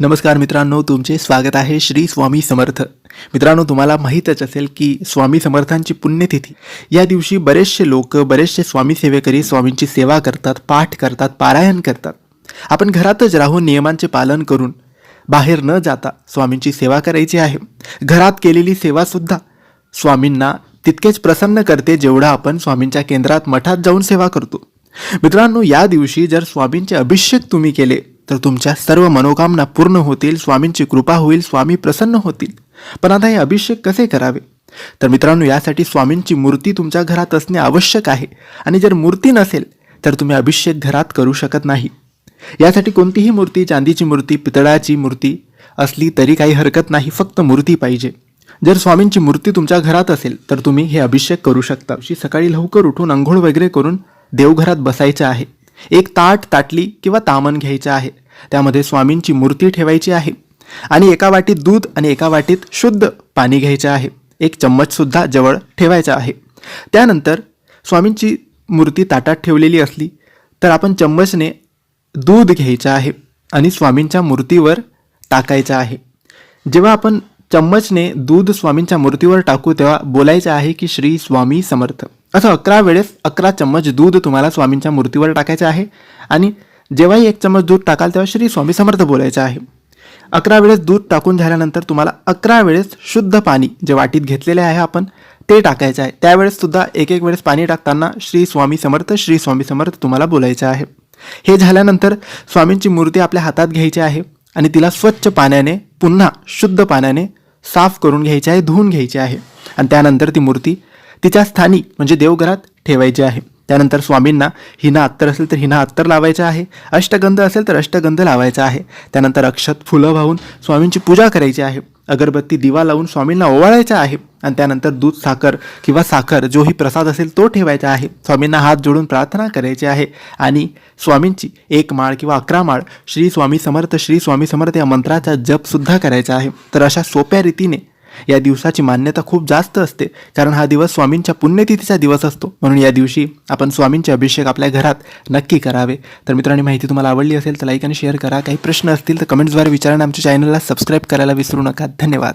नमस्कार मित्रांनो तुमचे स्वागत आहे श्री स्वामी समर्थ. मित्रांनो तुम्हाला माहीतच असेल की स्वामी समर्थांची पुण्यतिथी. या दिवशी बरेचसे लोक बरेचसे स्वामी सेवेकरी स्वामींची सेवा करतात पाठ करतात पारायण करतात. आपण घरातच राहून नियमांचे पालन करून बाहेर न जाता स्वामींची सेवा करायची आहे. घरात केलेली सेवासुद्धा स्वामींना तितकेच प्रसन्न करते जेवढा आपण स्वामींच्या केंद्रात मठात जाऊन सेवा करतो. मित्रांनो या दिवशी जर स्वामींचे अभिषेक तुम्ही केले तर तुमच्या सर्व मनोकामना पूर्ण होतील स्वामींची कृपा होईल स्वामी प्रसन्न होतील. पण आता हे अभिषेक कसे करावे? तर मित्रांनो यासाठी स्वामींची मूर्ती तुमच्या घरात असणे आवश्यक आहे. आणि जर मूर्ती नसेल तर तुम्ही अभिषेक घरात करू शकत नाही. यासाठी कोणतीही मूर्ती चांदीची मूर्ती पितळाची मूर्ती असली तरी काही हरकत नाही फक्त मूर्ती पाहिजे. जर स्वामींची मूर्ती तुमच्या घरात असेल तर तुम्ही हे अभिषेक करू शकता. अशी सकाळी लवकर उठून आंघोळ वगैरे करून देवघरात बसायचं आहे. एक ताट ताटली किंवा तामण घ्यायचं आहे. त्यामध्ये स्वामींची मूर्ती ठेवायची आहे. आणि एका वाटीत दूध आणि एका वाटीत शुद्ध पाणी घ्यायचं आहे. एक चम्मचसुद्धा जवळ ठेवायचा आहे. त्यानंतर स्वामींची मूर्ती ताटात ठेवलेली असली तर आपण चम्मचने दूध घ्यायचं आहे आणि स्वामींच्या मूर्तीवर टाकायचं आहे. जेव्हा आपण चम्मचने दूध स्वामींच्या मूर्तीवर टाकू तेव्हा बोलायचं आहे की श्री स्वामी समर्थ. असं अकरा वेळेस अकरा चम्मच दूध तुम्हाला स्वामींच्या मूर्तीवर टाकायचं आहे. आणि जेव्हाही एक चम्मच दूध टाकाल तेव्हा श्री स्वामी समर्थ बोलायचं आहे. अकरा वेळेस दूध टाकून झाल्यानंतर तुम्हाला अकरा वेळेस शुद्ध पाणी जे वाटीत घेतलेले आहे आपण ते टाकायचं आहे. त्यावेळेस सुद्धा एक एक वेळेस पाणी टाकताना श्री स्वामी समर्थ श्री स्वामी समर्थ तुम्हाला बोलायचं आहे. हे झाल्यानंतर स्वामींची मूर्ती आपल्या हातात घ्यायची आहे आणि तिला स्वच्छ पाण्याने पुन्हा शुद्ध पाण्याने साफ करून घ्यायची आहे धुवून घ्यायची आहे. आणि त्यानंतर ती मूर्ती तिच्या स्थानी म्हणजे देवघरात ठेवायचे आहे. त्यानंतर स्वामींना हिना अत्तर असेल तर हिना अत्तर लावायचं आहे. अष्टगंध असेल तर अष्टगंध लावायचा आहे. त्यानंतर अक्षत फुलं वाहून स्वामींची पूजा करायची आहे. अगरबत्ती दिवा लावून स्वामींना ओवाळायचा आहे. आणि त्यानंतर दूध साखर किंवा साखर जोही प्रसाद असेल तो ठेवायचा आहे. स्वामींना हात जोडून प्रार्थना करायची आहे. आणि स्वामींची एक माळ किंवा अकरा माळ श्री स्वामी समर्थ श्री स्वामी समर्थ या मंत्राचा जपसुद्धा करायचा आहे. तर अशा सोप्या रीतीने या दिवसाची मान्यता खूप जास्त असते. कारण हा दिवस स्वामींच्या पुण्यतिथीचा दिवस असतो. म्हणून या दिवशी आपण स्वामींचे अभिषेक आपल्या घरात नक्की करावे. तर मित्रांनी माहिती तुम्हाला आवडली असेल तर लाईक आणि शेअर करा. काही प्रश्न असतील तर कमेंट्सद्वारे विचारा आणि आमच्या चॅनलला सबस्क्राईब करायला विसरू नका. धन्यवाद.